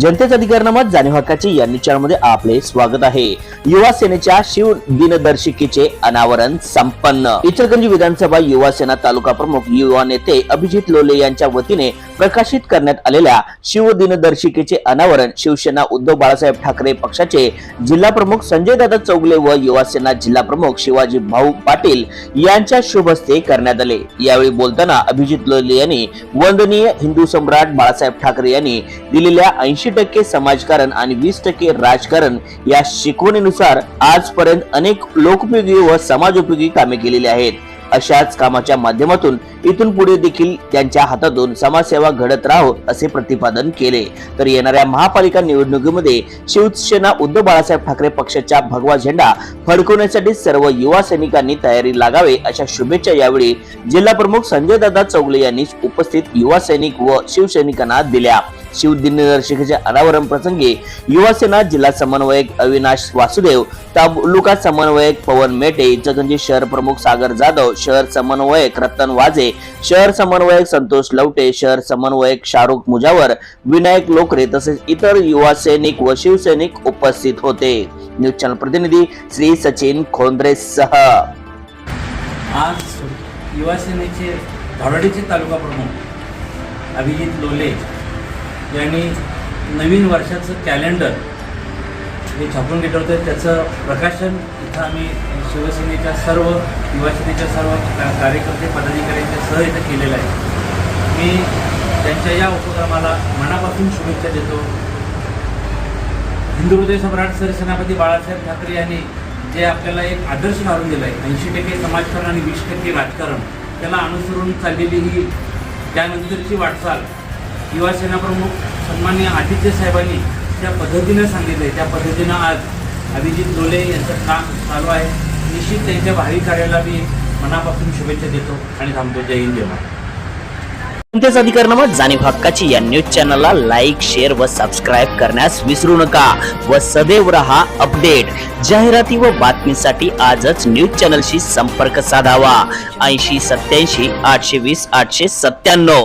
जनतेचा अधिकारनामा जाणीव हक्काचे या निचारमध्ये आपले स्वागत आहे. युवा सेनेच्या शिव दिनदर्शिकेचे अनावरण संपन्न. इचलकरंजी विधानसभा युवा सेना तालुका प्रमुख युवा नेते अभिजित लोले यांच्या वतीने प्रकाशित करण्यात आलेल्या शिव दिनदर्शिकेचे अनावरण शिवसेना उद्धव बाळासाहेब ठाकरे पक्षाचे जिल्हा प्रमुख संजय दादा चौगले व युवा सेना जिल्हा प्रमुख शिवाजी भाऊ पाटील यांच्या शुभ हस्ते करण्यात आले. यावेळी बोलताना अभिजित लोले यांनी वंदनीय हिंदू सम्राट बाळासाहेब ठाकरे यांनी दिलेल्या ऐंशी टक्के समाजकारण आणि वीस टक्के राजकारण या शिकवणीनुसार आजपर्यंत अनेक लोकोपयोगी व समाजोपयोगी कामे केलेली आहेत. अशाच कामाच्या माध्यमातून इथून पुढे देखील त्यांच्या हातातून समाजसेवा घडत राहो असे प्रतिपादन केले. तर येणाऱ्या महापालिका निवडणुकीमध्ये शिवसेना उद्धव बाळासाहेब ठाकरे पक्षाच्या भगवा झेंडा फडकवण्यासाठी सर्व युवा सैनिकांनी तयारी लागावे अशा शुभेच्छा यावेळी जिल्हा प्रमुख संजय दादा चौगले यांनी उपस्थित युवा सैनिक व शिवसैनिकांना दिल्या. शिवदिनदर्शिकेच्या अनावरण प्रसंगी युवासेना जिल्हा समन्वयक अविनाश वासुदेव तालुका समन्वयक पवन मेटे इचलकरंजी शहर प्रमुख सागर जाधव शहर समन्वयक रतन वाजे शहर समन्वयक संतोष लवटे शहर समन्वयक शाहरुख मुजावर विनायक लोकरे तसेच इतर युवा सैनिक व शिवसैनिक उपस्थित होते. न्यूज चॅनल प्रतिनिधी श्री सचिन खोंद्रे सह. आज युवा सेनेचे तालुका प्रमुख अभिजित लोले यांनी नवीन वर्षाचं कॅलेंडर जे छापून घेतलं होतं. त्याचं प्रकाशन इथं आम्ही शिवसेनेच्या सर्व युवासेनेच्या सर्व कार्यकर्ते पदाधिकाऱ्यांच्या सह इथं केलेलं आहे. मी त्यांच्या या उपक्रमाला मनापासून शुभेच्छा देतो. हिंदू हृदय सम्राट सरसेनापती बाळासाहेब ठाकरे यांनी जे आपल्याला एक आदर्श घालून दिला आहे ऐंशी टक्के समाजकारण आणि वीस टक्के राजकारण त्याला अनुसरून चाललेली ही त्यानंतरची वाटचाल युवा प्रमुख सन्मान्य आदित्य साहेबांनी ज्या पद्धतीनं सांगितलं त्या पद्धतीनं आज अभिजित लोले यांचं काम चालू आहे. निश्चित त्यांच्या भावी कार्याला मी मनापासून शुभेच्छा देतो आणि थांबतो. जय हिंद जय महाराष्ट्र. अधिकारनामा जाणीव हक्काची या न्यूज चॅनलला लाईक शेअर व सबस्क्राईब करण्यास विसरू नका व सदैव रहा अपडेट जाहिराती व बातमीसाठी आजच न्यूज चॅनलशी संपर्क साधावा. ऐंशी सत्याऐंशी आठशे वीस आठशे सत्त्याण्णव.